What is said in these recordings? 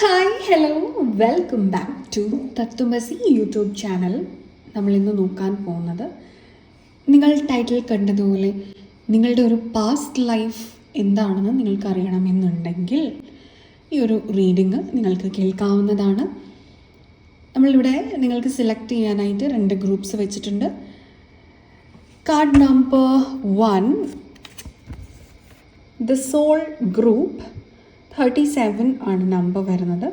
Hi hello welcome back to Tatvamasi YouTube channel നമ്മൾ ഇന്ന് നോക്കാൻ പോകുന്നത് നിങ്ങൾ ടൈറ്റിൽ കണ്ടതുപോലെ നിങ്ങളുടെ ഒരു പാസ്റ്റ് ലൈഫ് എന്താണെന്ന് നിങ്ങൾക്ക് അറിയണമെന്നുണ്ടെങ്കിൽ ഈ ഒരു റീഡിങ് നിങ്ങൾക്ക് കേൾക്കാവുന്നതാണ്. നമ്മളിവിടെ നിങ്ങൾക്ക് സെലക്ട് ചെയ്യാനായിട്ട് രണ്ട് ഗ്രൂപ്പ്സ് വെച്ചിട്ടുണ്ട്. Card number one the soul group thirty seven ആണ് നമ്പർ വരുന്നത്.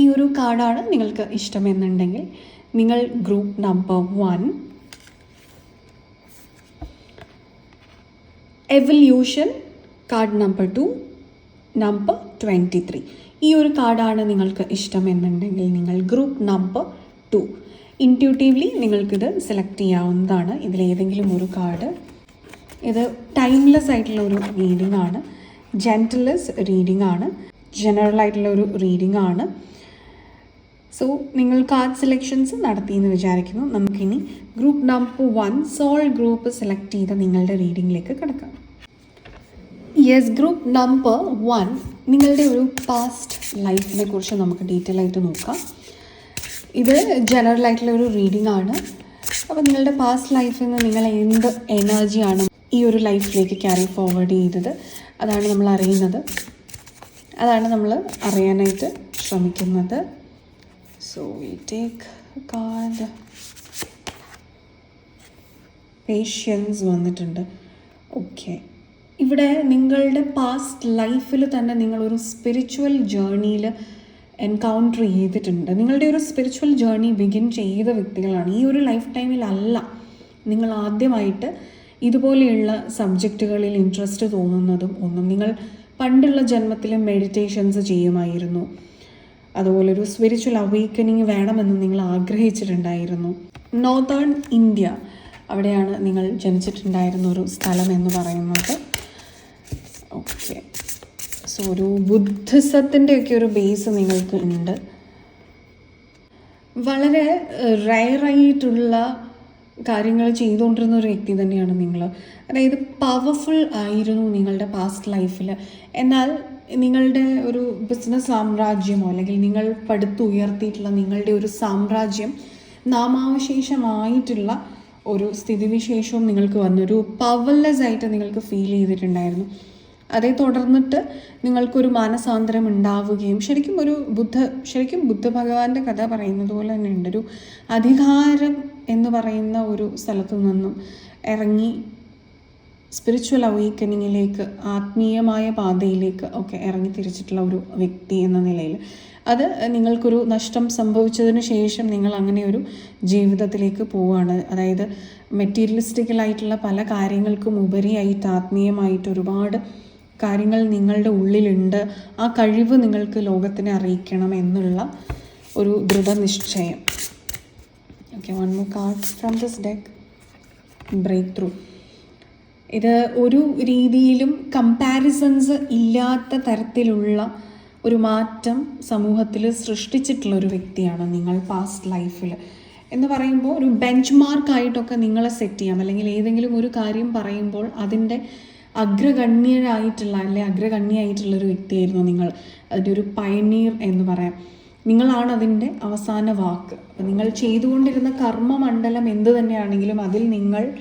ഈ ഒരു കാർഡാണ് നിങ്ങൾക്ക് ഇഷ്ടമെന്നുണ്ടെങ്കിൽ നിങ്ങൾ group number one evolution card number two number twenty three ഈ ഒരു കാർഡാണ് നിങ്ങൾക്ക് ഇഷ്ടമെന്നുണ്ടെങ്കിൽ നിങ്ങൾ ഗ്രൂപ്പ് നമ്പർ ടു ഇന്റ്യൂട്ടീവ്ലി നിങ്ങൾക്കിത് സെലക്ട് ചെയ്യാവുന്നതാണ്. ഇതിലേതെങ്കിലും ഒരു കാർഡ് ഇത് ടൈംലെസ് ആയിട്ടുള്ള ഒരു റീഡിംഗ് ആണ്. ജെന്റിലെസ് റീഡിംഗ് ആണ്. ജനറൽ ആയിട്ടുള്ള ഒരു റീഡിംഗ് ആണ്. സോ നിങ്ങൾ കാർഡ് സെലക്ഷൻസ് നടത്തി എന്ന് വിചാരിക്കുന്നു. നമുക്കിനി group number one soul group select ചെയ്ത നിങ്ങളുടെ റീഡിങ്ങിലേക്ക് കിടക്കാം. യെസ് ഗ്രൂപ്പ് നമ്പർ വൺ നിങ്ങളുടെ ഒരു പാസ്റ്റ് ലൈഫിനെ കുറിച്ച് നമുക്ക് ഡീറ്റെയിൽ ആയിട്ട് നോക്കാം. ഇത് ജനറൽ ആയിട്ടുള്ള ഒരു റീഡിംഗ് ആണ്. അപ്പോൾ നിങ്ങളുടെ പാസ്റ്റ് ലൈഫിൽ നിന്ന് നിങ്ങൾ എന്ത് എനർജിയാണ് ഈ ഒരു ലൈഫിലേക്ക് ക്യാരി ഫോർവേഡ് ചെയ്തത്? അതാണ് നമ്മൾ അറിയുന്നത്. അതാണ് നമ്മൾ അറിയാനായിട്ട് ശ്രമിക്കുന്നത്. So we take card patience വന്നിട്ടുണ്ട്. ഓക്കെ ഇവിടെ നിങ്ങളുടെ പാസ്റ്റ് ലൈഫിൽ തന്നെ നിങ്ങളൊരു സ്പിരിച്വൽ ജേർണിയിൽ എൻകൗണ്ടർ ചെയ്തിട്ടുണ്ട്. നിങ്ങളുടെ ഒരു സ്പിരിച്വൽ ജേർണി ബിഗിൻ ചെയ്ത വ്യക്തികളാണ്. ഈ ഒരു ലൈഫ് ടൈമിലല്ല നിങ്ങൾ ആദ്യമായിട്ട് ഇതുപോലെയുള്ള സബ്ജക്റ്റുകളിൽ ഇൻട്രസ്റ്റ് തോന്നുന്നതും ഒന്നും നിങ്ങൾ പണ്ടുള്ള ജന്മത്തിൽ മെഡിറ്റേഷൻസ് ചെയ്യുമായിരുന്നു. അതുപോലെ ഒരു സ്പിരിച്വൽ അവേക്കനിങ് വേണമെന്ന് നിങ്ങൾ ആഗ്രഹിച്ചിട്ടുണ്ടായിരുന്നു. നോർത്തേൺ ഇന്ത്യ അവിടെയാണ് നിങ്ങൾ ജനിച്ചിട്ടുണ്ടായിരുന്ന ഒരു സ്ഥലം എന്ന് പറയുന്നത്. ഓക്കെ സോ ഒരു ബുദ്ധിസത്തിന്റെയൊക്കെ ഒരു ബേസ് നിങ്ങൾക്ക് ഉണ്ട്. വളരെ റയറായിട്ടുള്ള കാര്യങ്ങൾ ചെയ്തുകൊണ്ടിരുന്ന ഒരു വ്യക്തി തന്നെയാണ് നിങ്ങൾ. അതായത് പവർഫുൾ ആയിരുന്നു നിങ്ങളുടെ പാസ്റ്റ് ലൈഫിൽ എന്നാൽ നിങ്ങളുടെ ഒരു ബിസിനസ് സാമ്രാജ്യമോ അല്ലെങ്കിൽ നിങ്ങൾ പടുത്തുയർത്തിയിട്ടുള്ള നിങ്ങളുടെ ഒരു സാമ്രാജ്യം നാമാവശേഷമായിട്ടുള്ള ഒരു സ്ഥിതിവിശേഷവും നിങ്ങൾക്ക് വന്നു. ഒരു പവർലെസ് ആയിട്ട് നിങ്ങൾക്ക് ഫീൽ ചെയ്തിട്ടുണ്ടായിരുന്നു. അതേ തുടർന്നിട്ട് നിങ്ങൾക്കൊരു മാനസാന്തരം ഉണ്ടാവുകയും ശരിക്കും ഒരു ബുദ്ധ ശരിക്കും ബുദ്ധ ഭഗവാന്റെ കഥ പറയുന്നത് പോലെ തന്നെ ഉണ്ട്. ഒരു അധികാരം എന്ന് പറയുന്ന ഒരു സ്ഥലത്തു നിന്നും ഇറങ്ങി സ്പിരിച്വൽ അവീക്കനിങ്ങിലേക്ക് ആത്മീയമായ പാതയിലേക്ക് ഒക്കെ ഇറങ്ങി തിരിച്ചിട്ടുള്ള ഒരു വ്യക്തി എന്ന നിലയിൽ. അത് നിങ്ങൾക്കൊരു നഷ്ടം സംഭവിച്ചതിന് ശേഷം നിങ്ങൾ അങ്ങനെ ഒരു ജീവിതത്തിലേക്ക് പോവുകയാണ് അതായത് മെറ്റീരിയലിസ്റ്റിക്കലായിട്ടുള്ള പല കാര്യങ്ങൾക്കും ഉപരിയായിട്ട് ആത്മീയമായിട്ട് ഒരുപാട് കാര്യങ്ങൾ നിങ്ങളുടെ ഉള്ളിലുണ്ട്. ആ കഴിവ് നിങ്ങൾക്ക് ലോകത്തിനെ അറിയിക്കണം എന്നുള്ള ഒരു ദൃഢനിശ്ചയം. Okay one more card from this deck break through ഇത് ഒരു രീതിയിലും കമ്പാരിസൺസ് ഇല്ലാത്ത തരത്തിലുള്ള ഒരു മാറ്റം സമൂഹത്തിൽ സൃഷ്ടിച്ചിട്ടുള്ള ഒരു വ്യക്തിയാണ് നിങ്ങൾ പാസ്റ്റ് ലൈഫിൽ എന്ന് പറയുമ്പോൾ ഒരു ബെഞ്ച് മാർക്കായിട്ടൊക്കെ നിങ്ങളെ സെറ്റ് ചെയ്യാം. അല്ലെങ്കിൽ ഏതെങ്കിലും ഒരു കാര്യം പറയുമ്പോൾ അതിന്റെ അഗ്രഗണ്യരായിട്ടുള്ള അല്ലെ അഗ്രഗണ്യായിട്ടുള്ള ഒരു വ്യക്തിയായിരുന്നു നിങ്ങൾ. അതിന്റെ ഒരു പയനീർ എന്ന് പറയാം. നിങ്ങളാണ് അതിന്റെ അവസാന വാക്ക്. നിങ്ങൾ ചെയ്തുകൊണ്ടിരുന്ന കർമ്മമണ്ഡലം എന്ത് തന്നെയാണെങ്കിലും അതിൽ നിങ്ങൾ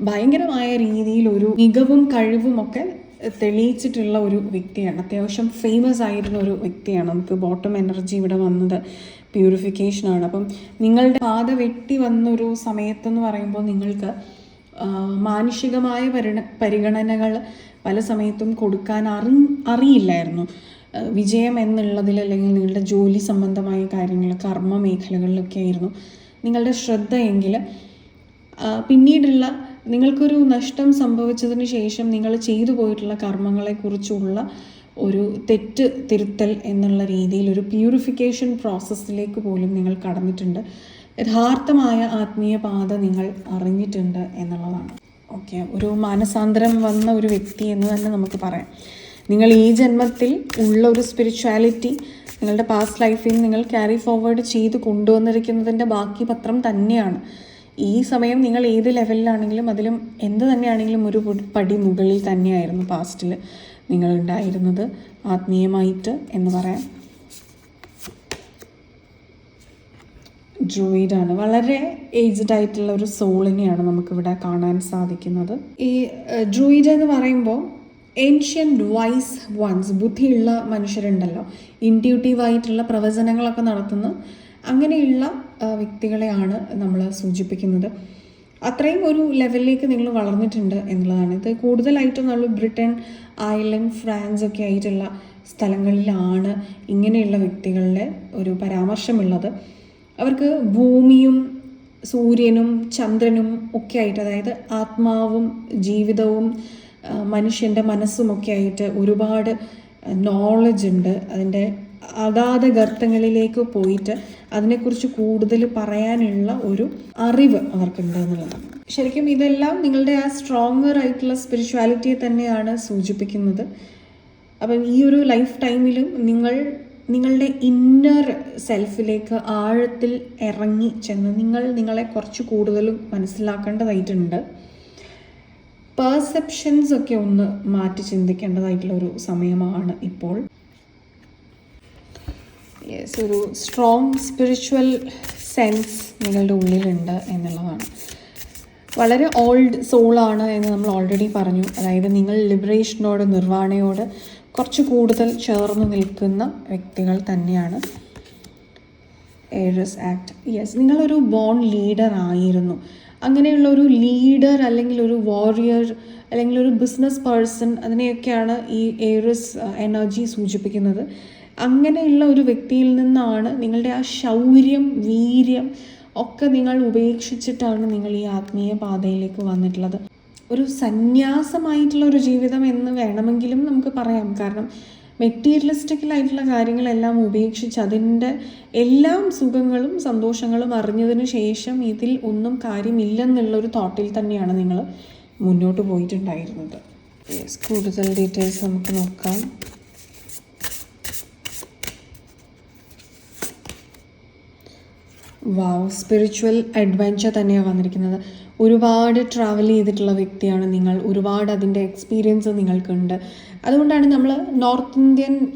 ഭയങ്കരമായ രീതിയിൽ ഒരു മികവും കഴിവും ഒക്കെ തെളിയിച്ചിട്ടുള്ള ഒരു വ്യക്തിയാണ്. അത്യാവശ്യം ഫേമസ് ആയിരുന്ന ഒരു വ്യക്തിയാണ്. നമുക്ക് ബോട്ടം എനർജി ഇവിടെ വന്നത് പ്യൂരിഫിക്കേഷനാണ് അപ്പം നിങ്ങളുടെ പാത വെട്ടി വന്നൊരു സമയത്തെന്ന് പറയുമ്പോൾ നിങ്ങൾക്ക് മാനുഷികമായ പരിണ പരിഗണനകൾ പല സമയത്തും കൊടുക്കാൻ അറി അറിയില്ലായിരുന്നു. വിജയം എന്നുള്ളതിൽ അല്ലെങ്കിൽ നിങ്ങളുടെ ജോലി സംബന്ധമായ കാര്യങ്ങൾ കർമ്മ മേഖലകളിലൊക്കെ ആയിരുന്നു നിങ്ങളുടെ ശ്രദ്ധയെങ്കിൽ പിന്നീടുള്ള നിങ്ങൾക്കൊരു നഷ്ടം സംഭവിച്ചതിന് ശേഷം നിങ്ങൾ ചെയ്തു പോയിട്ടുള്ള കർമ്മങ്ങളെക്കുറിച്ചുള്ള ഒരു തെറ്റ് തിരുത്തൽ എന്നുള്ള രീതിയിൽ ഒരു പ്യൂരിഫിക്കേഷൻ പ്രോസസ്സിലേക്ക് പോലും നിങ്ങൾ കടന്നിട്ടുണ്ട്. യഥാർത്ഥമായ ആത്മീയ പാത നിങ്ങൾ അറിഞ്ഞിട്ടുണ്ട് എന്നുള്ളതാണ്. ഓക്കെ ഒരു മാനസാന്തരം വന്ന ഒരു വ്യക്തി എന്ന് തന്നെ നമുക്ക് പറയാം. നിങ്ങൾ ഈ ജന്മത്തിൽ ഉള്ള ഒരു സ്പിരിച്വാലിറ്റി നിങ്ങളുടെ പാസ്റ്റ് ലൈഫിൽ നിങ്ങൾ ക്യാരി ഫോർവേഡ് ചെയ്ത് കൊണ്ടുവന്നിരിക്കുന്നതിന്റെ ബാക്കി പത്രം തന്നെയാണ്. ഈ സമയം നിങ്ങൾ ഏത് ലെവലിലാണെങ്കിലും അതിലും എന്ത് തന്നെയാണെങ്കിലും ഒരു പടി മുകളിൽ തന്നെയായിരുന്നു പാസ്റ്റിൽ നിങ്ങളുണ്ടായിരുന്നത് ആത്മീയമായിട്ട് എന്ന് പറയാം. ഡ്രൂയിഡാണ് വളരെ ഏജ്ഡ് ആയിട്ടുള്ള ഒരു സോളിനെയാണ് നമുക്കിവിടെ കാണാൻ സാധിക്കുന്നത്. ഈ ഡ്രൂയിഡ് എന്ന് പറയുമ്പോൾ ഏൻഷ്യൻ വൈസ് വൺസ് ബുദ്ധിയുള്ള മനുഷ്യരുണ്ടല്ലോ. ഇന്റ്യൂട്ടീവ് ആയിട്ടുള്ള പ്രവചനങ്ങളൊക്കെ നടത്തുന്ന അങ്ങനെയുള്ള വ്യക്തികളെയാണ് നമ്മൾ സൂചിപ്പിക്കുന്നത്. അത്രയും ഒരു ലെവലിലേക്ക് നിങ്ങൾ വളർന്നിട്ടുണ്ട് എന്നുള്ളതാണ്. ഇത് കൂടുതലായിട്ടും നമ്മൾ ബ്രിട്ടൻ അയർലൻഡ് ഫ്രാൻസ് ഒക്കെ ആയിട്ടുള്ള സ്ഥലങ്ങളിലാണ് ഇങ്ങനെയുള്ള വ്യക്തികളുടെ ഒരു പരാമർശമുള്ളത്. അവർക്ക് ഭൂമിയും സൂര്യനും ചന്ദ്രനും ഒക്കെ ആയിട്ട് അതായത് ആത്മാവും ജീവിതവും മനുഷ്യന്റെ മനസ്സും ഒക്കെ ആയിട്ട് ഒരുപാട് നോളജ് ഉണ്ട്. അതിന്റെ അഗാധ ഗർത്തങ്ങളിലേക്ക് പോയിട്ട് അതിനെക്കുറിച്ച് കൂടുതൽ പറയാനുള്ള ഒരു അറിവ് അവർക്കുണ്ട് എന്നുള്ളതാണ്. ശരിക്കും ഇതെല്ലാം നിങ്ങളുടെ ആ സ്ട്രോങ്ങർ ആയിട്ടുള്ള സ്പിരിച്വാലിറ്റിയെ തന്നെയാണ് സൂചിപ്പിക്കുന്നത്. അപ്പം ഈ ഒരു ലൈഫ് ടൈമിലും നിങ്ങൾ നിങ്ങളുടെ ഇന്നർ സെൽഫിലേക്ക് ആഴത്തിൽ ഇറങ്ങി ചെന്ന് നിങ്ങൾ നിങ്ങളെ കുറച്ച് കൂടുതലും മനസ്സിലാക്കേണ്ടതായിട്ടുണ്ട്. പെർസെപ്ഷൻസ് ഒക്കെ ഒന്ന് മാറ്റി ചിന്തിക്കേണ്ടതായിട്ടുള്ള ഒരു സമയമാണ് ഇപ്പോൾ. യെസ് ഒരു സ്ട്രോങ് സ്പിരിച്വൽ സെൻസ് നിങ്ങളുടെ ഉള്ളിലുണ്ട് എന്നുള്ളതാണ്. വളരെ ഓൾഡ് സോളാണ് എന്ന് നമ്മൾ ഓൾറെഡി പറഞ്ഞു. അതായത് നിങ്ങൾ ലിബറേഷനോട് നിർവാണയോട് കുറച്ച് കൂടുതൽ ചേർന്ന് നിൽക്കുന്ന വ്യക്തികൾ തന്നെയാണ് ഏഴസ് ആക്ട് യെസ് നിങ്ങളൊരു ബോൺ ലീഡർ ആയിരുന്നു. അങ്ങനെയുള്ള ഒരു ലീഡർ അല്ലെങ്കിൽ ഒരു വാരിയർ അല്ലെങ്കിൽ ഒരു ബിസിനസ് പേഴ്സൺ അതിനെയൊക്കെയാണ് ഈ ഏറസ് എനർജി സൂചിപ്പിക്കുന്നത്. അങ്ങനെയുള്ള ഒരു വ്യക്തിയിൽ നിന്നാണ് നിങ്ങളുടെ ആ ശൗര്യം വീര്യം ഒക്കെ നിങ്ങൾ ഉപേക്ഷിച്ചിട്ടാണ് നിങ്ങൾ ഈ ആത്മീയ പാതയിലേക്ക് വന്നിട്ടുള്ളത്. ഒരു സന്യാസമായിട്ടുള്ള ഒരു ജീവിതം എന്ന് വേണമെങ്കിലും നമുക്ക് പറയാം. കാരണം മെറ്റീരിയലിസ്റ്റിക്കലായിട്ടുള്ള കാര്യങ്ങളെല്ലാം ഉപേക്ഷിച്ച് അതിന്റെ എല്ലാം സുഖങ്ങളും സന്തോഷങ്ങളും അറിഞ്ഞതിന് ശേഷം ഇതിൽ ഒന്നും കാര്യമില്ലെന്നുള്ളൊരു തോട്ടിൽ തന്നെയാണ് നിങ്ങൾ മുന്നോട്ട് പോയിട്ടുണ്ടായിരുന്നത്. കൂടുതൽ ഡീറ്റെയിൽസ് നമുക്ക് നോക്കാം. വാവ് സ്പിരിച്വൽ അഡ്വഞ്ചർ തന്നെയാണ് വന്നിരിക്കുന്നത്. ഒരുപാട് ട്രാവൽ ചെയ്തിട്ടുള്ള വ്യക്തിയാണ് നിങ്ങൾ. ഒരുപാട് അതിന്റെ എക്സ്പീരിയൻസ് നിങ്ങൾക്കുണ്ട്. അതുകൊണ്ടാണ് നമ്മൾ നോർത്ത് ഇന്ത്യൻ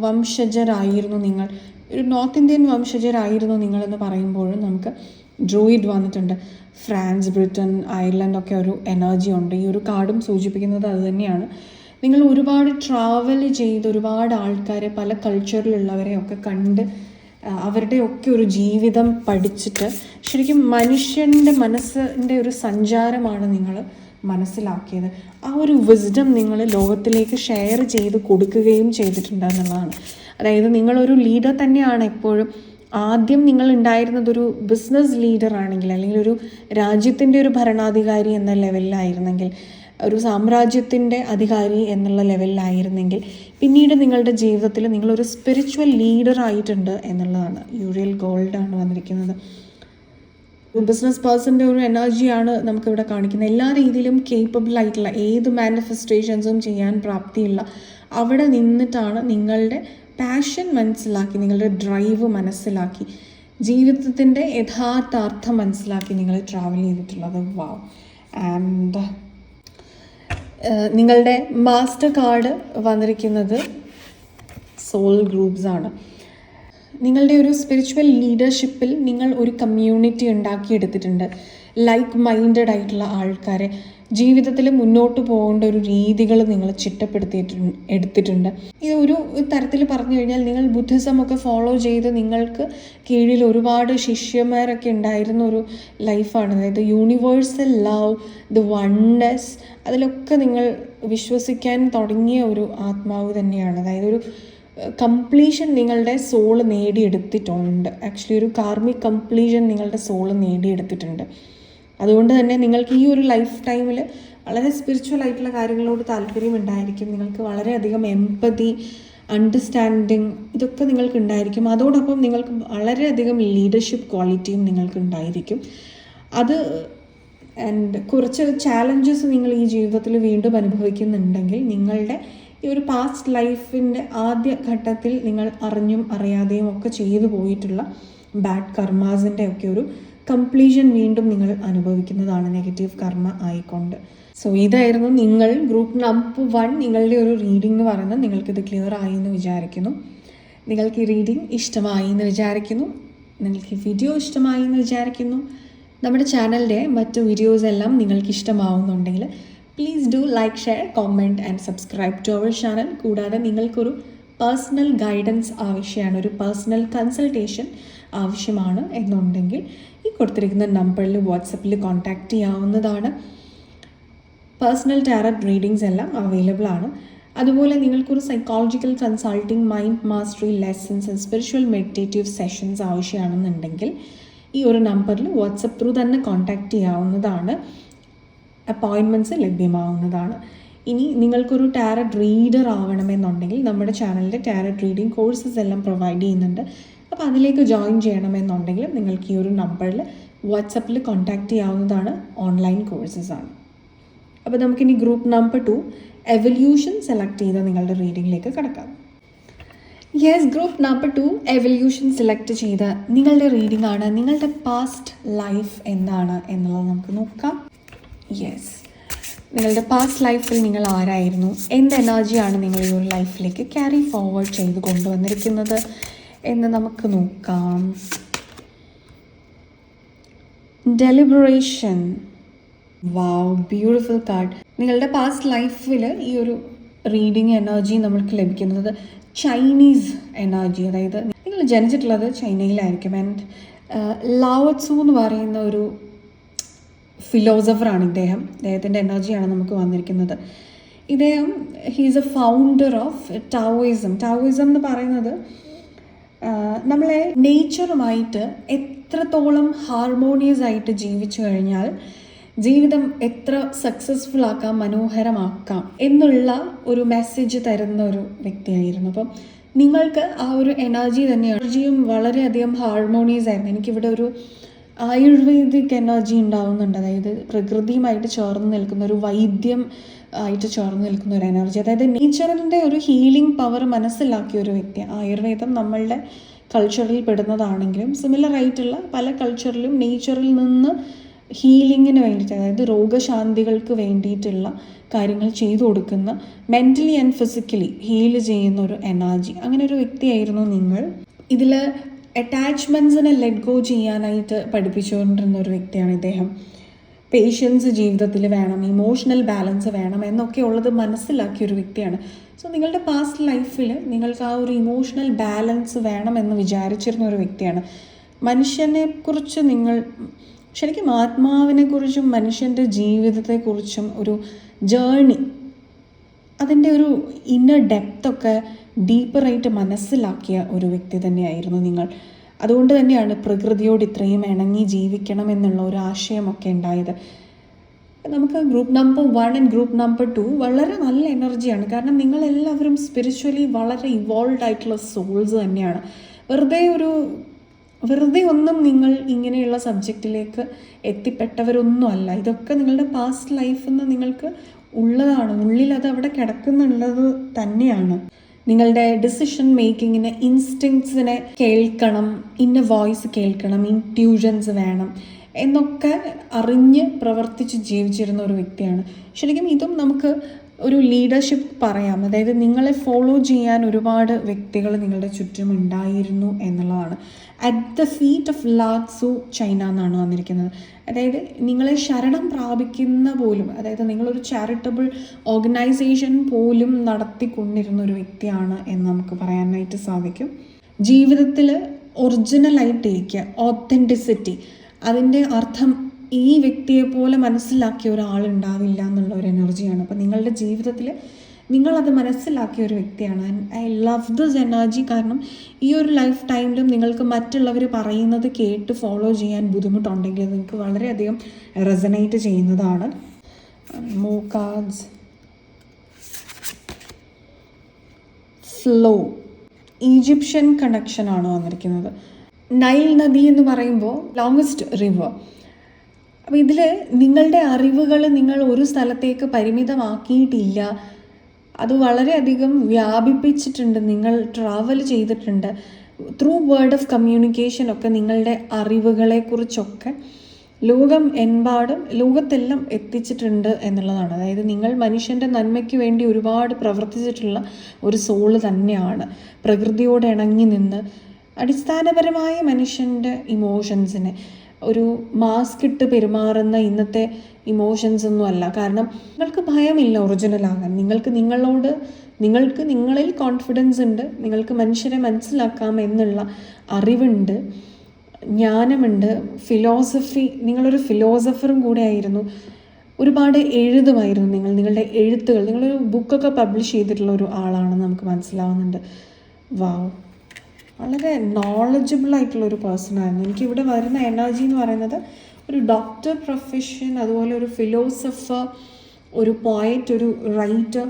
വംശജരായിരുന്നു നിങ്ങൾ. ഒരു നോർത്ത് ഇന്ത്യൻ വംശജരായിരുന്നു നിങ്ങളെന്ന് പറയുമ്പോഴും നമുക്ക് ഡ്രൂയിഡ് വന്നിട്ടുണ്ട്. ഫ്രാൻസ് ബ്രിട്ടൻ അയർലൻഡ് ഒക്കെ ഒരു എനർജി ഉണ്ട്. ഈ ഒരു കാർഡും സൂചിപ്പിക്കുന്നത് അത് തന്നെയാണ്. നിങ്ങൾ ഒരുപാട് ട്രാവൽ ചെയ്ത് ഒരുപാട് ആൾക്കാരെ പല കൾച്ചറിലുള്ളവരെ ഒക്കെ കണ്ട് ആ, അവരുടെ ഒക്കെ ഒരു ജീവിതം പഠിച്ചിട്ട് ശരിക്കും മനുഷ്യന്റെ മനസ്സിന്റെ ഒരു സഞ്ചാരമാണ് നിങ്ങൾ മനസ്സിലാക്കിയത്. ആ ഒരു വിസ്ഡം നിങ്ങൾ ലോകത്തിലേക്ക് ഷെയർ ചെയ്ത് കൊടുക്കുകയും ചെയ്തിട്ടുണ്ട് എന്നുള്ളതാണ്. അതായത് നിങ്ങളൊരു ലീഡർ തന്നെയാണ് എപ്പോഴും. ആദ്യം നിങ്ങൾ ഉണ്ടായിരുന്നത് ഒരു ബിസിനസ് ലീഡർ ആണെങ്കിൽ അല്ലെങ്കിൽ ഒരു രാജ്യത്തിന്റെ ഒരു ഭരണാധികാരി എന്ന ലെവലിലായിരുന്നെങ്കിൽ ഒരു സാമ്രാജ്യത്തിന്റെ അധികാരി എന്നുള്ള ലെവലിലായിരുന്നെങ്കിൽ പിന്നീട് നിങ്ങളുടെ ജീവിതത്തിൽ നിങ്ങളൊരു സ്പിരിച്വൽ ലീഡർ ആയിട്ടുണ്ട് എന്നുള്ളതാണ്. യൂറിയൽ ഗോൾഡ് ആണ് വന്നിരിക്കുന്നത്. ബിസിനസ് പേഴ്സന്റെ ഒരു എനർജിയാണ് നമുക്കിവിടെ കാണിക്കുന്നത്. എല്ലാ രീതിയിലും കേപ്പബിൾ ആയിട്ടുള്ള ഏത് മാനിഫെസ്റ്റേഷൻസും ചെയ്യാൻ പ്രാപ്തിയുള്ള അവിടെ നിന്നിട്ടാണ് നിങ്ങളുടെ പാഷൻ മനസ്സിലാക്കി നിങ്ങളുടെ ഡ്രൈവ് മനസ്സിലാക്കി ജീവിതത്തിന്റെ യഥാർത്ഥാർത്ഥം മനസ്സിലാക്കി നിങ്ങൾ ട്രാവൽ ചെയ്തിട്ടുള്ളത്. വാവ് ആൻഡ് നിങ്ങളുടെ മാസ്റ്റർ കാർഡ് വന്നിരിക്കുന്നത് സോൾ ഗ്രൂപ്പ്സ് ആണ്. നിങ്ങളുടെ ഒരു സ്പിരിച്വൽ ലീഡർഷിപ്പിൽ നിങ്ങൾ ഒരു കമ്മ്യൂണിറ്റി ഉണ്ടാക്കിയെടുത്തിട്ടുണ്ട്. ലൈക്ക് മൈൻഡഡ് ആയിട്ടുള്ള ആൾക്കാരെ. ജീവിതത്തിൽ മുന്നോട്ട് പോകേണ്ട ഒരു രീതികൾ നിങ്ങൾ ചിട്ടപ്പെടുത്തിയിട്ടുണ്ട് എടുത്തിട്ടുണ്ട്. ഇത് ഒരു തരത്തിൽ പറഞ്ഞു കഴിഞ്ഞാൽ നിങ്ങൾ ബുദ്ധിസം ഒക്കെ ഫോളോ ചെയ്ത് നിങ്ങൾക്ക് കീഴിൽ ഒരുപാട് ശിഷ്യന്മാരൊക്കെ ഉണ്ടായിരുന്ന ഒരു ലൈഫാണ് അതായത് യൂണിവേഴ്സൽ ലവ് ദ വൺനെസ് അതിലൊക്കെ നിങ്ങൾ വിശ്വസിക്കാൻ തുടങ്ങിയ ഒരു ആത്മാവ് തന്നെയാണ്. അതായത് ഒരു കംപ്ലീഷൻ നിങ്ങളുടെ സോൾ നേടിയെടുത്തിട്ടുണ്ട്. ആക്ച്വലി ഒരു കാർമിക് കംപ്ലീഷൻ നിങ്ങളുടെ സോൾ നേടിയെടുത്തിട്ടുണ്ട്. അതുകൊണ്ട് തന്നെ നിങ്ങൾക്ക് ഈ ഒരു ലൈഫ് ടൈമിൽ വളരെ സ്പിരിച്വൽ ആയിട്ടുള്ള കാര്യങ്ങളോട് താല്പര്യം ഉണ്ടായിരിക്കും. നിങ്ങൾക്ക് വളരെയധികം എമ്പതി അണ്ടർസ്റ്റാൻഡിങ് ഇതൊക്കെ നിങ്ങൾക്ക് ഉണ്ടായിരിക്കും. അതോടൊപ്പം നിങ്ങൾക്ക് വളരെയധികം ലീഡർഷിപ്പ് ക്വാളിറ്റിയും നിങ്ങൾക്ക് ഉണ്ടായിരിക്കും. അത് ആൻഡ് കുറച്ച് ചാലഞ്ചസ് നിങ്ങൾ ഈ ജീവിതത്തിൽ വീണ്ടും അനുഭവിക്കുന്നുണ്ടെങ്കിൽ നിങ്ങളുടെ ഈ ഒരു പാസ്റ്റ് ലൈഫിന്റെ ആദ്യ ഘട്ടത്തിൽ നിങ്ങൾ അറിഞ്ഞും അറിയാതെയും ഒക്കെ ചെയ്തു പോയിട്ടുള്ള ബാഡ് കർമാസിന്റെ ഒക്കെ ഒരു കംപ്ലീഷൻ വീണ്ടും നിങ്ങൾ അനുഭവിക്കുന്നതാണ് നെഗറ്റീവ് കർമ്മ ആയിക്കൊണ്ട്. സോ ഇതായിരുന്നു നിങ്ങൾ ഗ്രൂപ്പ് നമ്പർ വൺ നിങ്ങളുടെ ഒരു റീഡിംഗ് എന്ന് പറയുന്നത്. നിങ്ങൾക്കിത് ക്ലിയർ ആയി എന്ന് വിചാരിക്കുന്നു. നിങ്ങൾക്ക് ഈ റീഡിംഗ് ഇഷ്ടമായി എന്ന് വിചാരിക്കുന്നു. നിങ്ങൾക്ക് ഈ വീഡിയോ ഇഷ്ടമായി എന്ന് വിചാരിക്കുന്നു. നമ്മുടെ ചാനലിന്റെ മറ്റ് വീഡിയോസ് എല്ലാം നിങ്ങൾക്ക് ഇഷ്ടമാവുന്നുണ്ടെങ്കിൽ please do like share comment and subscribe to our channel കൂടാതെ നിങ്ങൾക്കൊരു പേഴ്സണൽ ഗൈഡൻസ് ആവശ്യമാണ്. ഒരു പേഴ്സണൽ കൺസൾട്ടേഷൻ ആവശ്യമാണ് എന്നുണ്ടെങ്കിൽ ഈ കൊടുത്തിരിക്കുന്ന നമ്പറിൽ വാട്സപ്പിൽ കോൺടാക്റ്റ് ചെയ്യാവുന്നതാണ്. പേഴ്സണൽ ടാരറ്റ് റീഡിങ്സ് എല്ലാം അവൈലബിൾ ആണ്. അതുപോലെ നിങ്ങൾക്കൊരു psychological consulting mind mastery lessons spiritual meditative sessions ആവശ്യമാണെന്നുണ്ടെങ്കിൽ ഈ ഒരു നമ്പറിൽ വാട്സപ്പ് ത്രൂ തന്നെ കോൺടാക്റ്റ് ചെയ്യാവുന്നതാണ്. അപ്പോയിൻമെന്റ്സ് ലഭ്യമാവുന്നതാണ്. ഇനി നിങ്ങൾക്കൊരു ടാരറ്റ് റീഡർ ആവണമെന്നുണ്ടെങ്കിൽ നമ്മുടെ ചാനലിന്റെ ടാരറ്റ് റീഡിംഗ് കോഴ്സസ് എല്ലാം പ്രൊവൈഡ് ചെയ്യുന്നുണ്ട്. അപ്പോൾ അതിലേക്ക് ജോയിൻ ചെയ്യണമെന്നുണ്ടെങ്കിലും നിങ്ങൾക്ക് ഈ ഒരു നമ്പറിൽ വാട്സപ്പിൽ കോൺടാക്റ്റ് ചെയ്യാവുന്നതാണ് ഓൺലൈൻ കോഴ്സസ് ആണ്. അപ്പോൾ നമുക്കിനി group number two evolution select ചെയ്ത് നിങ്ങളുടെ റീഡിങ്ങിലേക്ക് കിടക്കാം. Yes group number two evolution select ചെയ്ത് നിങ്ങളുടെ റീഡിംഗ് ആണ് നിങ്ങളുടെ പാസ്റ്റ് ലൈഫ് എന്താണ് എന്നുള്ളത് നമുക്ക് നോക്കാം. യെസ് നിങ്ങളുടെ പാസ്റ്റ് ലൈഫിൽ നിങ്ങൾ ആരായിരുന്നു? എന്ത് എനർജിയാണ് നിങ്ങൾ ഈ ഒരു ലൈഫിലേക്ക് ക്യാരി ഫോർവേഡ് ചെയ്ത് കൊണ്ടുവന്നിരിക്കുന്നത്? എന്ന് നമുക്ക് നോക്കാം. ഡെലിബറേഷൻ വാവ് ബ്യൂട്ടിഫുൾ കാർഡ് നിങ്ങളുടെ പാസ്റ്റ് ലൈഫിൽ ഈ ഒരു റീഡിങ് എനർജി നമുക്ക് ലഭിക്കുന്നത് ചൈനീസ് എനർജി അതായത് നിങ്ങൾ ജനിച്ചിട്ടുള്ളത് ചൈനയിലായിരിക്കും. ആൻഡ് ലാവത്സു എന്ന് പറയുന്ന ഒരു ഫിലോസഫറാണ് ഇദ്ദേഹം. ഇദ്ദേഹത്തിന്റെ എനർജിയാണ് നമുക്ക് വന്നിരിക്കുന്നത്. ഇദ്ദേഹം he's a founder of Taoism Taoism എന്ന് പറയുന്നത് നമ്മളെ നേച്ചറുമായിട്ട് എത്രത്തോളം ഹാർമോണിയസ് ആയിട്ട് ജീവിച്ചു കഴിഞ്ഞാൽ ജീവിതം എത്ര സക്സസ്ഫുൾ ആക്കാം മനോഹരമാക്കാം എന്നുള്ള ഒരു മെസ്സേജ് തരുന്ന ഒരു വ്യക്തിയായിരുന്നു. അപ്പം നിങ്ങൾക്ക് ആ ഒരു എനർജി തന്നെയാണ്. എനർജിയും വളരെയധികം ഹാർമോണിയസ് ആയിരുന്നു. എനിക്കിവിടെ ഒരു ആയുർവേദിക് എനർജി ഉണ്ടാവുന്നുണ്ട്. അതായത് പ്രകൃതിയുമായിട്ട് ചേർന്ന് നിൽക്കുന്ന ഒരു വൈദ്യം ആയിട്ട് ചേർന്ന് നിൽക്കുന്ന ഒരു എനർജി. അതായത് നേച്ചറിന്റെ ഒരു ഹീലിംഗ് പവർ മനസ്സിലാക്കിയ ഒരു വ്യക്തി ആയുർവേദം നമ്മളുടെ കൾച്ചറിൽ പെടുന്നതാണെങ്കിലും സിമിലർ ആയിട്ടുള്ള പല കൾച്ചറിലും നേച്ചറിൽ നിന്ന് ഹീലിങ്ങിന് വേണ്ടിയിട്ട് അതായത് രോഗശാന്തികൾക്ക് വേണ്ടിയിട്ടുള്ള കാര്യങ്ങൾ ചെയ്തു കൊടുക്കുന്ന മെന്റലി ആൻഡ് ഫിസിക്കലി ഹീൽ ചെയ്യുന്ന ഒരു എനർജി. അങ്ങനെ ഒരു വ്യക്തിയായിരുന്നു നിങ്ങൾ. ഇതിൽ അറ്റാച്ച്മെന്റ്സിനെ ലെറ്റ് ഗോ ചെയ്യാനായിട്ട് പഠിപ്പിച്ചുകൊണ്ടിരുന്ന ഒരു വ്യക്തിയാണ് ഇദ്ദേഹം. പേഷ്യൻസ് ജീവിതത്തിൽ വേണം ഇമോഷണൽ ബാലൻസ് വേണം എന്നൊക്കെ ഉള്ളത് മനസ്സിലാക്കിയ ഒരു വ്യക്തിയാണ്. സോ നിങ്ങളുടെ പാസ്റ്റ് ലൈഫിൽ നിങ്ങൾക്ക് ആ ഒരു ഇമോഷണൽ ബാലൻസ് വേണമെന്ന് വിചാരിച്ചിരുന്ന ഒരു വ്യക്തിയാണ്. മനുഷ്യനെ കുറിച്ച് നിങ്ങൾ ശരിക്കും ആത്മാവിനെക്കുറിച്ചും മനുഷ്യന്റെ ജീവിതത്തെക്കുറിച്ചും ഒരു ജേണി അതിന്റെ ഒരു ഇന്നർ ഡെപ്തൊക്കെ ഡീപ്പറായിട്ട് മനസ്സിലാക്കിയ ഒരു വ്യക്തി തന്നെയായിരുന്നു നിങ്ങൾ. അതുകൊണ്ട് തന്നെയാണ് പ്രകൃതിയോട് ഇത്രയും ഇണങ്ങി ജീവിക്കണം എന്നുള്ള ഒരു ആശയമൊക്കെ ഉണ്ടായത്. നമുക്ക് group number one and group number two വളരെ നല്ല എനർജിയാണ് കാരണം നിങ്ങളെല്ലാവരും സ്പിരിച്വലി വളരെ ഇവോൾവ് ആയിട്ടുള്ള സോൾസ് തന്നെയാണ്. വെറുതെ ഒരു വെറുതെ ഒന്നും നിങ്ങൾ ഇങ്ങനെയുള്ള സബ്ജക്റ്റിലേക്ക് എത്തിപ്പെട്ടവരൊന്നും അല്ല. ഇതൊക്കെ നിങ്ങളുടെ പാസ്റ്റ് ലൈഫിൽ നിന്ന് നിങ്ങൾക്ക് ഉള്ളതാണ്. ഉള്ളിൽ അത് അവിടെ കിടക്കുന്നുള്ളത് തന്നെയാണ്. നിങ്ങളുടെ ഡിസിഷൻ മേക്കിങ്ങിന് ഇൻസ്റ്റിങ്സിനെ കേൾക്കണം ഇന്ന വോയിസ് കേൾക്കണം ഇൻട്യൂഷൻസ് വേണം എന്നൊക്കെ അറിഞ്ഞ് പ്രവർത്തിച്ച് ജീവിച്ചിരുന്ന ഒരു വ്യക്തിയാണ്. ശരിക്കും ഇതും നമുക്ക് ഒരു ലീഡർഷിപ്പ് പറയാം. അതായത് നിങ്ങളെ ഫോളോ ചെയ്യാൻ ഒരുപാട് വ്യക്തികൾ നിങ്ങളുടെ ചുറ്റും ഉണ്ടായിരുന്നു എന്നുള്ളതാണ്. At the feet of Lao Tzu China എന്നാണ് വന്നിരിക്കുന്നത്. അതായത് നിങ്ങളെ ശരണം പ്രാപിക്കുന്ന പോലും അതായത് നിങ്ങളൊരു ചാരിറ്റബിൾ ഓർഗനൈസേഷൻ പോലും നടത്തിക്കൊണ്ടിരുന്ന ഒരു വ്യക്തിയാണ് എന്ന് നമുക്ക് പറയാനായിട്ട് സാധിക്കും. ജീവിതത്തിൽ ഒറിജിനലായിട്ടിരിക്കുക ഓത്തന്റിസിറ്റി അതിന്റെ അർത്ഥം ഈ വ്യക്തിയെ പോലെ മനസ്സിലാക്കിയ ഒരാളുണ്ടാവില്ല എന്നുള്ള ഒരു എനർജിയാണ്. അപ്പം നിങ്ങളുടെ ജീവിതത്തിൽ നിങ്ങളത് മനസ്സിലാക്കിയ ഒരു വ്യക്തിയാണ്. ഐ ലവ് ദിസ് എനർജി കാരണം ഈ ഒരു ലൈഫ് ടൈമിലും നിങ്ങൾക്ക് മറ്റുള്ളവർ പറയുന്നത് കേട്ട് ഫോളോ ചെയ്യാൻ ബുദ്ധിമുട്ടുണ്ടെങ്കിൽ നിങ്ങൾക്ക് വളരെയധികം റെസനേറ്റ് ചെയ്യുന്നതാണ്. മോ കാർഡ്സ് ഫ്ലോ ഈജിപ്ഷ്യൻ കണക്ഷനാണ് വന്നിരിക്കുന്നത്. നൈൽ നദി എന്ന് പറയുമ്പോൾ ലോങ്സ്റ്റ് റിവർ അപ്പോൾ ഇതിൽ നിങ്ങളുടെ അറിവുകൾ നിങ്ങൾ ഒരു സ്ഥലത്തേക്ക് പരിമിതമാക്കിയിട്ടില്ല. അത് വളരെയധികം വ്യാപിപ്പിച്ചിട്ടുണ്ട്. നിങ്ങൾ ട്രാവൽ ചെയ്തിട്ടുണ്ട്. ത്രൂ വേർഡ് ഓഫ് കമ്മ്യൂണിക്കേഷൻ ഒക്കെ നിങ്ങളുടെ അറിവുകളെക്കുറിച്ചൊക്കെ ലോകം എമ്പാടും ലോകത്തെല്ലാം എത്തിച്ചിട്ടുണ്ട് എന്നുള്ളതാണ്. അതായത് നിങ്ങൾ മനുഷ്യന്റെ നന്മയ്ക്ക് വേണ്ടി ഒരുപാട് പ്രവർത്തിച്ചിട്ടുള്ള ഒരു സോൾ തന്നെയാണ്. പ്രകൃതിയോട് ഇണങ്ങി നിന്ന് അടിസ്ഥാനപരമായ മനുഷ്യന്റെ ഇമോഷൻസിനെ ഒരു മാസ്ക് ഇട്ട് പെരുമാറുന്ന ഇന്നത്തെ ഇമോഷൻസ് ഒന്നും അല്ല. കാരണം നിങ്ങൾക്ക് ഭയമില്ല ഒറിജിനൽ ആകാൻ. നിങ്ങൾക്ക് നിങ്ങളോട് നിങ്ങൾക്ക് നിങ്ങളിൽ കോൺഫിഡൻസ് ഉണ്ട്. നിങ്ങൾക്ക് മനുഷ്യരെ മനസ്സിലാക്കാം എന്നുള്ള അറിവുണ്ട് ജ്ഞാനമുണ്ട് ഫിലോസഫി നിങ്ങളൊരു ഫിലോസഫറും കൂടെ ആയിരുന്നു. ഒരുപാട് എഴുതുമായിരുന്നു നിങ്ങൾ നിങ്ങളുടെ എഴുത്തുകൾ. നിങ്ങളൊരു ബുക്കൊക്കെ പബ്ലിഷ് ചെയ്തിട്ടുള്ള ഒരു ആളാണെന്ന് നമുക്ക് മനസ്സിലാവുന്നുണ്ട്. വാവ് വളരെ നോളജബിൾ ആയിട്ടുള്ള ഒരു പേഴ്സൺ ആയിരുന്നു. എനിക്ക് ഇവിടെ വരുന്ന എനർജി എന്ന് പറയുന്നത് ഒരു ഡോക്ടർ പ്രൊഫഷൻ അതുപോലെ ഒരു ഫിലോസഫർ ഒരു പോയറ്റ് ഒരു റൈറ്റർ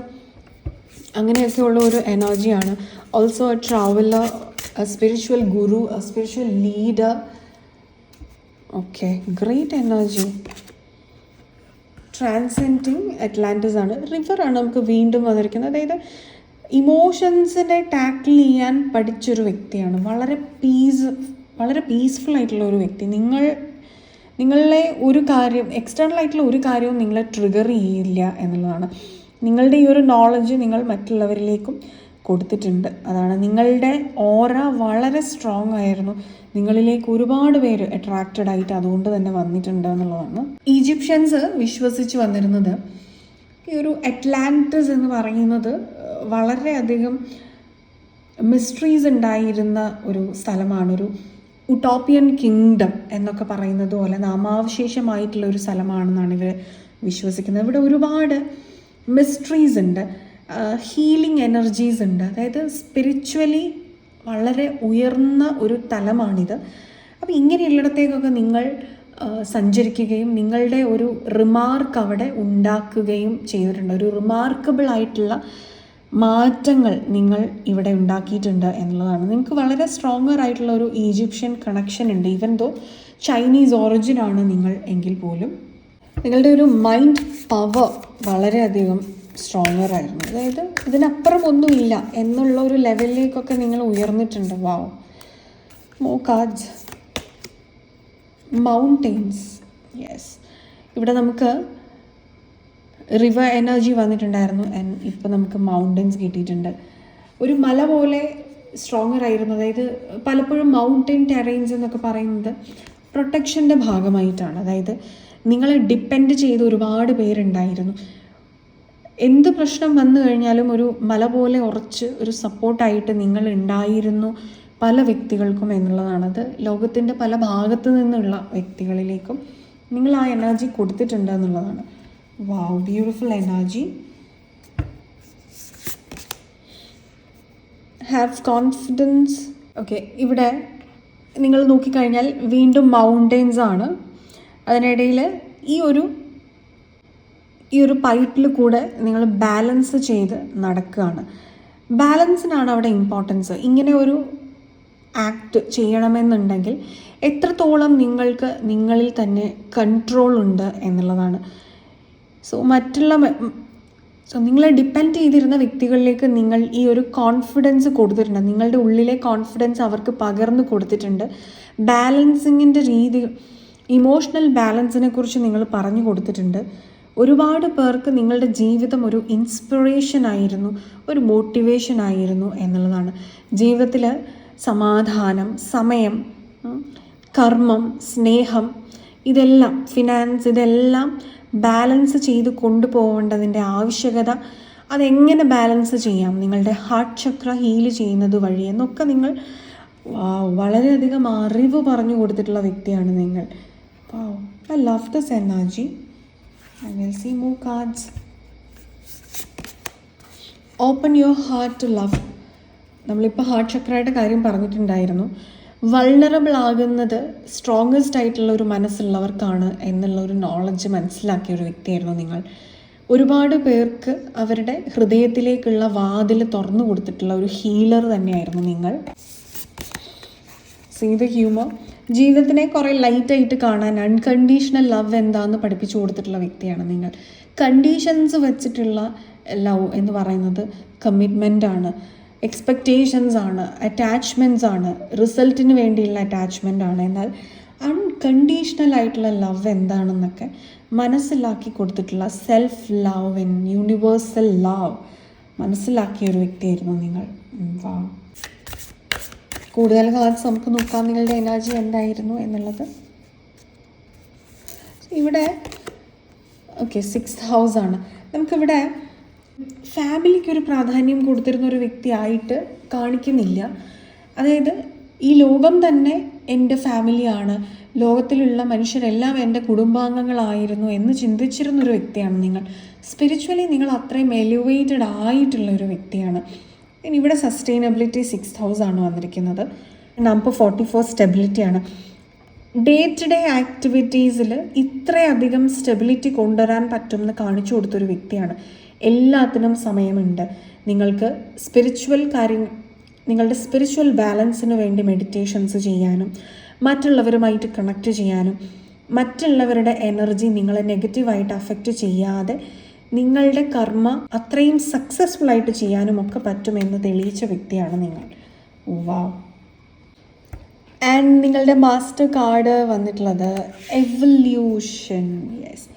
അങ്ങനെയൊക്കെ ഉള്ള ഒരു എനർജിയാണ് also a traveller a spiritual guru a spiritual leader okay great energy transcending Atlantis ആണ്. റിവറാണ് നമുക്ക് വീണ്ടും വന്നിരിക്കുന്നത്. അതായത് ഇമോഷൻസിനെ ടാക്കിൾ ചെയ്യാൻ പഠിച്ചൊരു വ്യക്തിയാണ്. വളരെ പീസ് വളരെ പീസ്ഫുൾ ആയിട്ടുള്ള ഒരു വ്യക്തി. നിങ്ങൾ നിങ്ങളെ ഒരു കാര്യം എക്സ്റ്റേണൽ ആയിട്ടുള്ള ഒരു കാര്യവും നിങ്ങളെ ട്രിഗർ ചെയ്യില്ല എന്നുള്ളതാണ്. നിങ്ങളുടെ ഈ ഒരു നോളജ് നിങ്ങൾ മറ്റുള്ളവരിലേക്കും കൊടുത്തിട്ടുണ്ട്. അതാണ് നിങ്ങളുടെ ഓറ വളരെ സ്ട്രോങ് ആയിരുന്നു. നിങ്ങളിലേക്ക് ഒരുപാട് പേര് അട്രാക്റ്റഡ് ആയിട്ട് അതുകൊണ്ട് തന്നെ വന്നിട്ടുണ്ട് എന്നുള്ളതാണ്. ഈജിപ്ഷ്യൻസ് വിശ്വസിച്ച് വന്നിരുന്നത് ഈ ഒരു അറ്റ്ലാന്റിസ് എന്ന് പറയുന്നത് വളരെയധികം മിസ്റ്ററീസ് ഉണ്ടായിരുന്ന ഒരു സ്ഥലമാണ് ഒരു ഉട്ടോപ്പിയൻ കിങ്ഡം എന്നൊക്കെ പറയുന്നത് പോലെ നാമാവശേഷമായിട്ടുള്ള ഒരു സ്ഥലമാണെന്നാണ് ഇവർ വിശ്വസിക്കുന്നത്. ഇവിടെ ഒരുപാട് മിസ്റ്ററീസ് ഉണ്ട്. ഹീലിംഗ് എനർജീസ് ഉണ്ട്. അതായത് സ്പിരിച്വലി വളരെ ഉയർന്ന ഒരു തലമാണിത്. അപ്പോൾ ഇങ്ങനെയുള്ളിടത്തേക്കൊക്കെ നിങ്ങൾ സഞ്ചരിക്കുകയും നിങ്ങളുടെ ഒരു റിമാർക്ക് അവിടെ ഉണ്ടാക്കുകയും ചെയ്തിട്ടുണ്ട്. ഒരു റിമാർക്കബിൾ ആയിട്ടുള്ള മാറ്റങ്ങൾ നിങ്ങൾ ഇവിടെ ഉണ്ടാക്കിയിട്ടുണ്ട് എന്നുള്ളതാണ്. നിങ്ങൾക്ക് വളരെ സ്ട്രോങ്ങർ ആയിട്ടുള്ള ഒരു ഈജിപ്ഷ്യൻ കണക്ഷൻ ഉണ്ട്. ഈവൻ ദോ ചൈനീസ് ഒറിജിൻ ആണ് നിങ്ങൾ എങ്കിൽ പോലും നിങ്ങളുടെ ഒരു മൈൻഡ് പവർ വളരെയധികം സ്ട്രോങ്ങർ ആയിരുന്നു. അതായത് ഇതിനപ്പുറം ഒന്നുമില്ല എന്നുള്ള ഒരു ലെവലിലേക്കൊക്കെ നിങ്ങൾ ഉയർന്നിട്ടുണ്ട്. വാവ് മോക്കാജ് മൗണ്ടെയ്ൻസ് യെസ് ഇവിടെ നമുക്ക് റിവർ എനർജി വന്നിട്ടുണ്ടായിരുന്നു ആൻഡ് ഇപ്പോൾ നമുക്ക് മൗണ്ടൻസ് കിട്ടിയിട്ടുണ്ട്. ഒരു മല പോലെ സ്ട്രോങ്ങർ ആയിരുന്നു. അതായത് പലപ്പോഴും മൗണ്ടൻ ടെറൈൻസ് എന്നൊക്കെ പറയുന്നത് പ്രൊട്ടക്ഷന്റെ ഭാഗമായിട്ടാണ്. അതായത് നിങ്ങളെ ഡിപ്പെൻഡ് ചെയ്ത് ഒരുപാട് പേരുണ്ടായിരുന്നു. എന്ത് പ്രശ്നം വന്നു കഴിഞ്ഞാലും ഒരു മല പോലെ ഉറച്ച് ഒരു സപ്പോർട്ടായിട്ട് നിങ്ങൾ ഉണ്ടായിരുന്നു പല വ്യക്തികൾക്കും എന്നുള്ളതാണത് ലോകത്തിന്റെ പല ഭാഗത്തു നിന്നുള്ള വ്യക്തികളിലേക്കും നിങ്ങൾ ആ എനർജി കൊടുത്തിട്ടുണ്ട് എന്നുള്ളതാണ്. Wow beautiful energy. Have confidence okay ഇവിടെ നിങ്ങൾ നോക്കിക്കഴിഞ്ഞാൽ വീണ്ടും മൗണ്ടെയ്ൻസ് ആണ്. അതിനിടയിൽ ഈ ഒരു ഈ ഒരു പൈപ്പിൽ കൂടെ നിങ്ങൾ ബാലൻസ് ചെയ്ത് നടക്കുകയാണ്. ബാലൻസിനാണ് അവിടെ ഇമ്പോർട്ടൻസ് ഇങ്ങനെ ഒരു ആക്ട് ചെയ്യണമെന്നുണ്ടെങ്കിൽ എത്രത്തോളം നിങ്ങൾക്ക് നിങ്ങളിൽ തന്നെ കൺട്രോൾ ഉണ്ട് എന്നുള്ളതാണ്. സോ മറ്റുള്ള സോ നിങ്ങളെ ഡിപ്പെൻഡ് ചെയ്തിരുന്ന വ്യക്തികളിലേക്ക് നിങ്ങൾ ഈ ഒരു കോൺഫിഡൻസ് കൊടുത്തിട്ടുണ്ട്. നിങ്ങളുടെ ഉള്ളിലെ കോൺഫിഡൻസ് അവർക്ക് പകർന്നു കൊടുത്തിട്ടുണ്ട്. ബാലൻസിങ്ങിന്റെ രീതി ഇമോഷണൽ ബാലൻസിനെ കുറിച്ച് നിങ്ങൾ പറഞ്ഞു കൊടുത്തിട്ടുണ്ട്. ഒരുപാട് പേർക്ക് നിങ്ങളുടെ ജീവിതം ഒരു ഇൻസ്പിറേഷൻ ആയിരുന്നു ഒരു മോട്ടിവേഷൻ ആയിരുന്നു എന്നുള്ളതാണ്. ജീവിതത്തിൽ സമാധാനം സമയം കർമ്മം സ്നേഹം ഇതെല്ലാം ഫിനാൻസ് ഇതെല്ലാം ബാലൻസ് ചെയ്ത് കൊണ്ടുപോകേണ്ടതിന്റെ ആവശ്യകത അതെങ്ങനെ ബാലൻസ് ചെയ്യാം? നിങ്ങളുടെ ഹാർട്ട് ചക്ര ഹീൽ ചെയ്യുന്നത് വഴി എന്നൊക്കെ നിങ്ങൾ വളരെയധികം അറിവ് പറഞ്ഞു കൊടുത്തിട്ടുള്ള വ്യക്തിയാണ് നിങ്ങൾ. I love this energy I will see മൂ cards open your heart to love നമ്മളിപ്പോൾ ഹാർട്ട് ചക്രയുടെ കാര്യം പറഞ്ഞിട്ടുണ്ടായിരുന്നു. വൾണറബിൾ ആകുന്നത് സ്ട്രോങ്ങസ്റ്റ് ആയിട്ടുള്ള ഒരു മനസ്സുള്ളവർക്കാണ് എന്നുള്ള ഒരു നോളജ് മനസ്സിലാക്കിയ ഒരു വ്യക്തിയായിരുന്നു നിങ്ങൾ. ഒരുപാട് പേർക്ക് അവരുടെ ഹൃദയത്തിലേക്കുള്ള വാതിൽ തുറന്നു കൊടുത്തിട്ടുള്ള ഒരു ഹീലർ തന്നെയായിരുന്നു നിങ്ങൾ. സീ ദ ഹ്യൂമർ ജീവിതത്തിനെ കുറേ ലൈറ്റായിട്ട് കാണാൻ അൺകണ്ടീഷണൽ ലവ് എന്താണെന്ന് പഠിപ്പിച്ചു കൊടുത്തിട്ടുള്ള വ്യക്തിയാണ് നിങ്ങൾ. കണ്ടീഷൻസ് വെച്ചിട്ടുള്ള ലവ് എന്ന് പറയുന്നത് കമ്മിറ്റ്മെന്റ് ആണ്. എക്സ്പെക്റ്റേഷൻസ് ആണ് അറ്റാച്ച്മെന്റ്സ് ആണ് റിസൾട്ടിന് വേണ്ടിയുള്ള അറ്റാച്ച്മെന്റ് ആണ്. എന്നാൽ അൺകണ്ടീഷണൽ ആയിട്ടുള്ള ലവ് എന്താണെന്നൊക്കെ മനസ്സിലാക്കി കൊടുത്തിട്ടുള്ള self love in universal love മനസ്സിലാക്കിയ ഒരു വ്യക്തിയായിരുന്നു നിങ്ങൾ. വാ. കൂടുതൽ കാലത്ത് നമുക്ക് നോക്കാം നിങ്ങളുടെ എനർജി എന്തായിരുന്നു എന്നുള്ളത്. ഇവിടെ ഓക്കെ സിക്സ് ഹൗസ് ആണ്. നമുക്കിവിടെ ഫാമിലിക്ക് ഒരു പ്രാധാന്യം കൊടുത്തിരുന്ന ഒരു വ്യക്തിയായിട്ട് കാണിക്കുന്നില്ല. അതായത് ഈ ലോകം തന്നെ എന്റെ ഫാമിലിയാണ്. ലോകത്തിലുള്ള മനുഷ്യരെല്ലാം എന്റെ കുടുംബാംഗങ്ങളായിരുന്നു എന്ന് ചിന്തിച്ചിരുന്ന ഒരു വ്യക്തിയാണ് നിങ്ങൾ. സ്പിരിച്വലി നിങ്ങൾ അത്രയും എലിവേറ്റഡ് ആയിട്ടുള്ള ഒരു വ്യക്തിയാണ്. ഇനി ഇവിടെ സസ്റ്റൈനബിലിറ്റി സിക്സ് ഹൗസ് ആണ് വന്നിരിക്കുന്നത്. നമ്പർ ഫോർട്ടി ഫോർ സ്റ്റെബിലിറ്റിയാണ് ഡേ ടു ഡേ ആക്ടിവിറ്റീസിൽ ഇത്രയധികം സ്റ്റെബിലിറ്റി കൊണ്ടുവരാൻ പറ്റുമെന്ന് കാണിച്ചു കൊടുത്തൊരു വ്യക്തിയാണ്. എല്ലാത്തിനും സമയമുണ്ട്. നിങ്ങൾക്ക് സ്പിരിച്വൽ കാര്യം നിങ്ങളുടെ സ്പിരിച്വൽ ബാലൻസിന് വേണ്ടി മെഡിറ്റേഷൻസ് ചെയ്യാനും മറ്റുള്ളവരുമായിട്ട് കണക്ട് ചെയ്യാനും മറ്റുള്ളവരുടെ എനർജി നിങ്ങളെ നെഗറ്റീവായിട്ട് അഫക്റ്റ് ചെയ്യാതെ നിങ്ങളുടെ കർമ്മ അത്രയും സക്സസ്ഫുൾ ആയിട്ട് ചെയ്യാനും ഒക്കെ പറ്റുമെന്ന് തെളിയിച്ച വ്യക്തിയാണ് നിങ്ങൾ. വാവ് ആൻഡ് നിങ്ങളുടെ മാസ്റ്റർ കാർഡ് വന്നിട്ടുള്ളത് എവല്യൂഷൻ യെസ്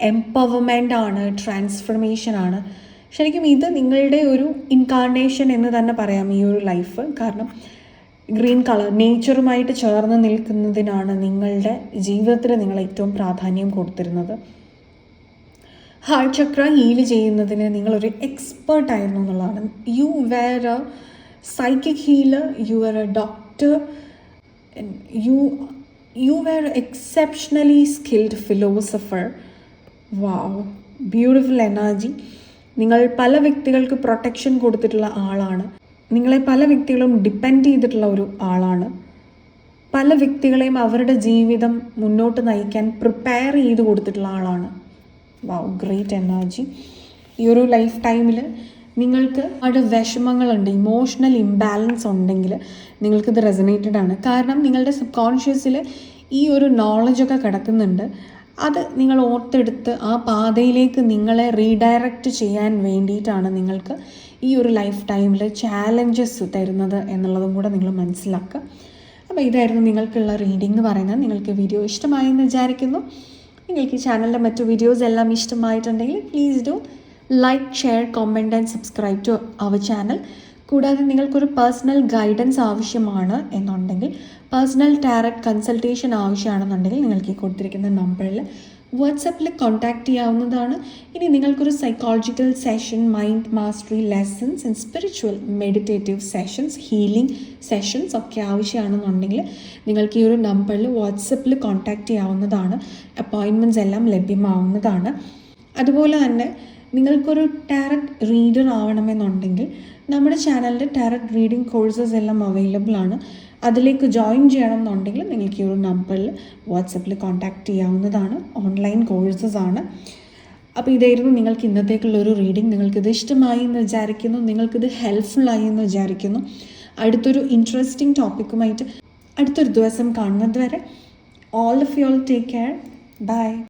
എംപവർമെന്റ് ആണ് ട്രാൻസ്ഫർമേഷൻ ആണ്. ശരിക്കും ഇത് നിങ്ങളുടെ ഒരു ഇൻകാർണേഷൻ എന്ന് തന്നെ പറയാം ഈ ഒരു ലൈഫ് കാരണം ഗ്രീൻ കളർ നേച്ചറുമായിട്ട് ചേർന്ന് നിൽക്കുന്നതിനാണ് നിങ്ങളുടെ ജീവിതത്തിൽ നിങ്ങൾ ഏറ്റവും പ്രാധാന്യം കൊടുത്തിരുന്നത്. ഹാർട്ട് ചക്ര ഹീൽ ചെയ്യുന്നതിന് നിങ്ങളൊരു എക്സ്പേർട്ട് ആയിരുന്നു എന്നുള്ളതാണ്. You were a psychic healer you are a doctor you you were exceptionally skilled philosopher wow beautiful energy നിങ്ങൾ പല വ്യക്തികൾക്ക് പ്രൊട്ടക്ഷൻ കൊടുത്തിട്ടുള്ള ആളാണ്. നിങ്ങളെ പല വ്യക്തികളും ഡിപ്പെൻഡ് ചെയ്തിട്ടുള്ള ഒരു ആളാണ്. പല വ്യക്തികളെയും അവരുടെ ജീവിതം മുന്നോട്ട് നയിക്കാൻ പ്രിപ്പയർ ചെയ്ത് കൊടുത്തിട്ടുള്ള ആളാണ്. വാവ് ഗ്രേറ്റ് എനർജി ഈ ഒരു ലൈഫ് ടൈമിൽ നിങ്ങൾക്ക് അവിടെ വിഷമങ്ങളുണ്ട് ഇമോഷണൽ ഇംബാലൻസ് ഉണ്ടെങ്കിൽ നിങ്ങൾക്കിത് റെസനേറ്റഡ് ആണ്. കാരണം നിങ്ങളുടെ സബ് കോൺഷ്യസിൽ ഈ ഒരു നോളജൊക്കെ കിടക്കുന്നുണ്ട്. അത് നിങ്ങൾ ഓർത്തെടുത്ത് ആ പാതയിലേക്ക് നിങ്ങളെ റീഡയറക്റ്റ് ചെയ്യാൻ വേണ്ടിയിട്ടാണ് നിങ്ങൾക്ക് ഈ ഒരു ലൈഫ് ടൈമിൽ ചാലഞ്ചസ് തരുന്നത് എന്നുള്ളതും കൂടെ നിങ്ങൾ മനസ്സിലാക്കുക. അപ്പോൾ ഇതായിരുന്നു നിങ്ങൾക്കുള്ള റീഡിംഗ് എന്ന് പറയുന്നത്. നിങ്ങൾക്ക് വീഡിയോ ഇഷ്ടമായി എന്ന് വിചാരിക്കുന്നു. നിങ്ങൾക്ക് ഈ ചാനലിന്റെ മറ്റു വീഡിയോസ് എല്ലാം ഇഷ്ടമായിട്ടുണ്ടെങ്കിൽ please do like share comment and subscribe to our channel കൂടാതെ നിങ്ങൾക്കൊരു പേഴ്സണൽ ഗൈഡൻസ് ആവശ്യമാണ് എന്നുണ്ടെങ്കിൽ പേഴ്സണൽ ടാരറ്റ് കൺസൾട്ടേഷൻ ആവശ്യമാണെന്നുണ്ടെങ്കിൽ നിങ്ങൾക്ക് കൊടുത്തിരിക്കുന്ന നമ്പറിൽ വാട്സപ്പിൽ കോൺടാക്റ്റ് ചെയ്യാവുന്നതാണ്. ഇനി നിങ്ങൾക്കൊരു psychological session mind mastery lessons and spiritual meditative sessions healing sessions ഒക്കെ ആവശ്യമാണെന്നുണ്ടെങ്കിൽ നിങ്ങൾക്ക് ഈ ഒരു നമ്പറിൽ വാട്സപ്പിൽ കോൺടാക്റ്റ് ചെയ്യാവുന്നതാണ്. അപ്പോയിൻമെന്റ്സ് എല്ലാം ലഭ്യമാവുന്നതാണ്. അതുപോലെ തന്നെ നിങ്ങൾക്കൊരു ടാരറ്റ് റീഡർ ആവണമെന്നുണ്ടെങ്കിൽ നമ്മുടെ ചാനലിൽ ടാരറ്റ് റീഡിംഗ് കോഴ്സസ് എല്ലാം അവൈലബിൾ ആണ്. അതിലേക്ക് ജോയിൻ ചെയ്യണമെന്നുണ്ടെങ്കിൽ നിങ്ങൾക്ക് ഈ ഒരു നമ്പറിൽ വാട്സപ്പിൽ കോൺടാക്റ്റ് ചെയ്യാവുന്നതാണ്. ഓൺലൈൻ കോഴ്സസ് ആണ്. അപ്പോൾ ഇതായിരുന്നു നിങ്ങൾക്ക് ഇന്നത്തേക്കുള്ള ഒരു റീഡിംഗ് നിങ്ങൾക്കിത് ഇഷ്ടമായി എന്ന് വിചാരിക്കുന്നു. നിങ്ങൾക്കിത് ഹെൽപ്ഫുള്ളായി എന്ന് വിചാരിക്കുന്നു. അടുത്തൊരു ഇൻട്രസ്റ്റിംഗ് ടോപ്പിക്കുമായിട്ട് അടുത്തൊരു ദിവസം കാണുന്നത് വരെ all of you all take care bye